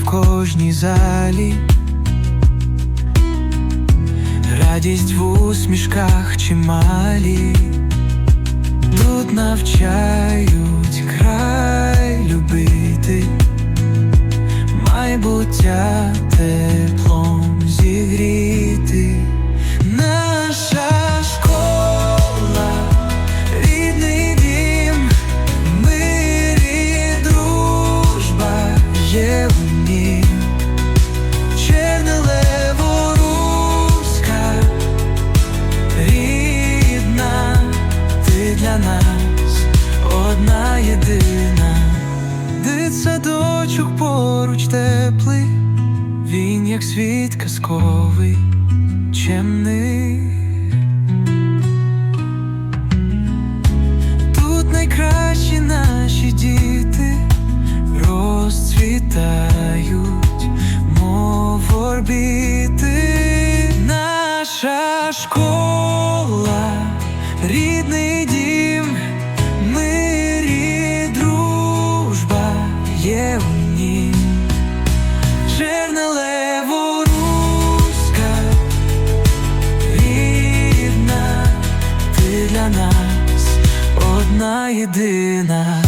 в кожній залі, радість в усмішках чималі, тут навчають край любити, майбуття теплом зігріти. для нас одна єдина, дитсадочок поруч теплий, він, як світ казковий, чемний. Тут найкращі наші діти розцвітають, мов орбіти наша школа. є в ній Жирна леворуська рідна, ти для нас одна єдина.